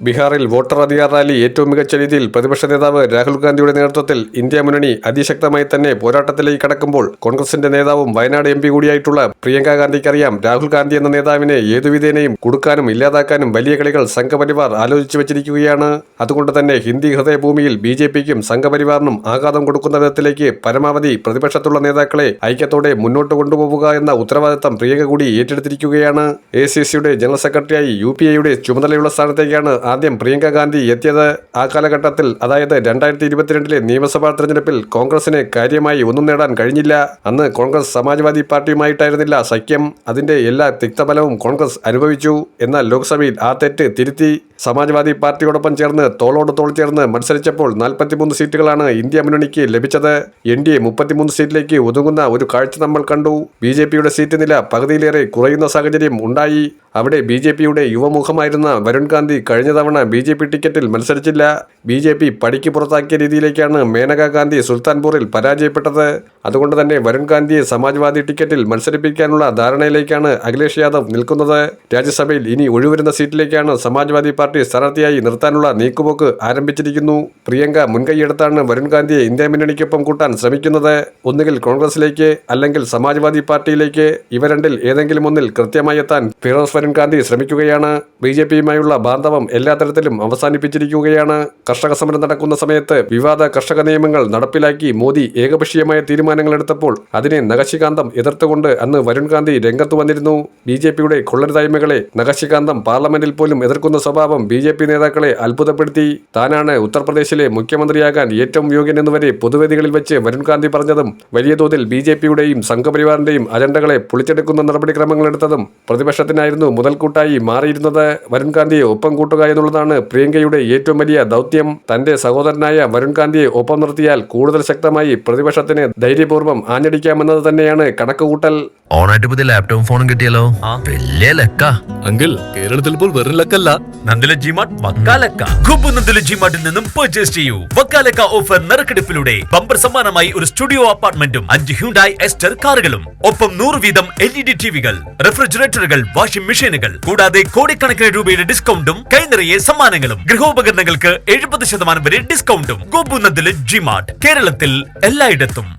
ബീഹാറിൽ voter Adhikar rally ഏറ്റവും മികച്ച രീതിയിൽ പ്രതിപക്ഷ നേതാവ് രാഹുൽ ഗാന്ധിയുടെ നേതൃത്വത്തിൽ ഇന്ത്യ മുന്നണി അതിശക്തമായി തന്നെ പോരാട്ടത്തിലേക്ക് കടക്കുമ്പോൾ കോൺഗ്രസിന്റെ നേതാവും വയനാട് എം കൂടിയായിട്ടുള്ള പ്രിയങ്ക ഗാന്ധിക്കറിയാം രാഹുൽ ഗാന്ധി എന്ന നേതാവിനെ ഏതുവിധേനയും കൊടുക്കാനും ഇല്ലാതാക്കാനും വലിയ കളികൾ സംഘപരിവാർ ആലോചിച്ചു വച്ചിരിക്കുകയാണ്. അതുകൊണ്ട് തന്നെ ഹിന്ദി ഹൃദയഭൂമിയിൽ ബി ജെ പിക്കും സംഘപരിവാറിനും ആഘാതം കൊടുക്കുന്ന വിധത്തിലേക്ക് പരമാവധി പ്രതിപക്ഷത്തുള്ള നേതാക്കളെ ഐക്യത്തോടെ മുന്നോട്ട് കൊണ്ടുപോവുക എന്ന ഉത്തരവാദിത്തം പ്രിയങ്ക കൂടി ഏറ്റെടുത്തിരിക്കുകയാണ്. എ സി സിയുടെ ജനറൽ സെക്രട്ടറിയായി യു പി എയുടെ ചുമതലയുള്ള സ്ഥാനത്തേക്കാണ് ആദ്യം പ്രിയങ്ക ഗാന്ധി എത്തിയത് ആ കാലഘട്ടത്തിൽ അതായത് രണ്ടായിരത്തി ഇരുപത്തിരണ്ടിലെ നിയമസഭാ തെരഞ്ഞെടുപ്പിൽ കോൺഗ്രസിന് കാര്യമായി ഒന്നും നേടാൻ കഴിഞ്ഞില്ല. അന്ന് കോൺഗ്രസ് സമാജ്വാദി പാർട്ടിയുമായിട്ടായിരുന്നില്ല സഖ്യം. അതിന്റെ എല്ലാ തിക്തഫലവും കോൺഗ്രസ് അനുഭവിച്ചു. എന്നാൽ ലോക്സഭയിൽ ആ തെറ്റ് തിരുത്തി. സമാജ്വാദി പാർട്ടിയോടൊപ്പം ചേർന്ന് തോളോട് തോൾ ചേർന്ന് മത്സരിച്ചപ്പോൾ നാൽപ്പത്തിമൂന്ന് സീറ്റുകളാണ് ഇന്ത്യ മുന്നണിക്ക് ലഭിച്ചത്. എൻ ഡി എ മുപ്പത്തിമൂന്ന് സീറ്റിലേക്ക് ഒതുങ്ങുന്ന ഒരു കാഴ്ച നമ്മൾ കണ്ടു. ബി ജെ പിയുടെ സീറ്റ് നില പകുതിയിലേറെ കുറയുന്ന സാഹചര്യം ഉണ്ടായി. അവിടെ ബി ജെ പിയുടെ യുവമുഖമായിരുന്ന വരുൺ ഗാന്ധി കഴിഞ്ഞ തവണ ബി ജെ പി ടിക്കറ്റിൽ മത്സരിച്ചില്ല. ബി ജെ പി പടിക്ക് പുറത്താക്കിയ രീതിയിലേക്കാണ് മേനകാ ഗാന്ധി സുൽത്താൻപൂറിൽ പരാജയപ്പെട്ടത്. അതുകൊണ്ട് തന്നെ വരുൺ ഗാന്ധിയെ സമാജ്വാദി ടിക്കറ്റിൽ മത്സരിപ്പിക്കാനുള്ള ധാരണയിലേക്കാണ് അഖിലേഷ് യാദവ് നിൽക്കുന്നത്. രാജ്യസഭയിൽ ഇനി ഒഴിവരുന്ന സീറ്റിലേക്കാണ് സമാജ്വാദി പാർട്ടി സ്ഥാനാർത്ഥിയായി നിർത്താനുള്ള നീക്കുപോക്ക് ആരംഭിച്ചിരിക്കുന്നു. പ്രിയങ്ക മുൻകൈയെടുത്താണ് വരുൺ ഗാന്ധിയെ ഇന്ത്യ മുന്നണിക്കൊപ്പം കൂട്ടാൻ ശ്രമിക്കുന്നത്. ഒന്നുകിൽ കോൺഗ്രസിലേക്ക് അല്ലെങ്കിൽ സമാജ്വാദി പാർട്ടിയിലേക്ക്. ഇവ രണ്ടിൽ ഏതെങ്കിലും ഒന്നിൽ കൃത്യമായി എത്താൻ ഫിറോസ് വരുൺ ഗാന്ധി ശ്രമിക്കുകയാണ്. ബി ജെ പിയുമായുള്ള ബാന്ധവം എല്ലാ തരത്തിലും അവസാനിപ്പിച്ചിരിക്കുകയാണ്. കർഷക സമരം നടക്കുന്ന സമയത്ത് വിവാദ കർഷക നിയമങ്ങൾ നടപ്പിലാക്കി മോദി ഏകപക്ഷീയമായ തീരുമാനങ്ങൾ എടുത്തപ്പോൾ അതിനെ നഗശികാന്തം എതിർത്തുകൊണ്ട് അന്ന് വരുൺ ഗാന്ധി രംഗത്ത് വന്നിരുന്നു. ബി ജെ പിയുടെ കൊള്ളരുതായ്മകളെ നഗശികാന്തം പാർലമെന്റിൽ പോലും എതിർക്കുന്ന സ്വഭാവം ബി ജെ പി നേതാക്കളെ അത്ഭുതപ്പെടുത്തി. താനാണ് ഉത്തർപ്രദേശിലെ മുഖ്യമന്ത്രിയാകാൻ ഏറ്റവും യോഗ്യനെന്ന് വരെ പൊതുവേദികളിൽ വെച്ച് വരുൺ ഗാന്ധി പറഞ്ഞതും വലിയ തോതിൽ ബി ജെ പിയുടെയും സംഘപരിവാറിന്റെയും അജണ്ടകളെ പൊളിച്ചെടുക്കുന്ന നടപടിക്രമങ്ങൾ എടുത്തതും പ്രതിപക്ഷത്തിനായിരുന്നു മുതൽക്കൂട്ടായി മാറിയിരുന്നത്. വരുൺ ഗാന്ധിയെ ഒപ്പം കൂട്ടുക എന്നുള്ളതാണ് പ്രിയങ്കയുടെ ഏറ്റവും വലിയ ദൗത്യം. തന്റെ സഹോദരനായ വരുൺ ഗാന്ധിയെ ഒപ്പം നിർത്തിയാൽ കൂടുതൽ ശക്തമായി പ്രതിപക്ഷത്തിന് ധൈര്യപൂർവം ആഞ്ഞടിക്കാമെന്നത് തന്നെയാണ് കണക്കുകൂട്ടൽ. ഓണായിട്ട് പുതിയ ലാപ്ടോപ്പും ഫോണും കിട്ടിയല്ലോ. വലിയ ലക്ക. അങ്കിൾ കേരളത്തിൽ ഇപ്പോൾ വെറും ലക്കല്ല. നന്ദില ജിമാർട്ട് വക്കാലക്ക ഗുബു നന്ദില ജിമാർട്ടിൽ നിന്നും പർച്ചേസ് ചെയ്യൂ. വക്കാലക്ക ഓഫർ നറുക്കെടുപ്പിലൂടെ ബമ്പർ സമ്മാനമായി ഒരു സ്റ്റുഡിയോ അപ്പാർട്ട്മെന്റും അഞ്ച് ഹ്യൂണ്ടായി എസ്റ്റർ കാറുകളും. ഒപ്പം നൂറ് വീതം എൽ ഇ ഡി ടിവികൾ റെഫ്രിജറേറ്ററുകൾ വാഷിംഗ് മെഷീനുകൾ കൂടാതെ കോടിക്കണക്കിന് രൂപയുടെ ഡിസ്കൗണ്ടും കൈനിറയെ സമ്മാനങ്ങളും. ഗൃഹോപകരണങ്ങൾക്ക് എഴുപത് ശതമാനം വരെ ഡിസ്കൗണ്ടും ഗോപു നന്ദില ജിമാർട്ട് കേരളത്തിൽ എല്ലായിടത്തും.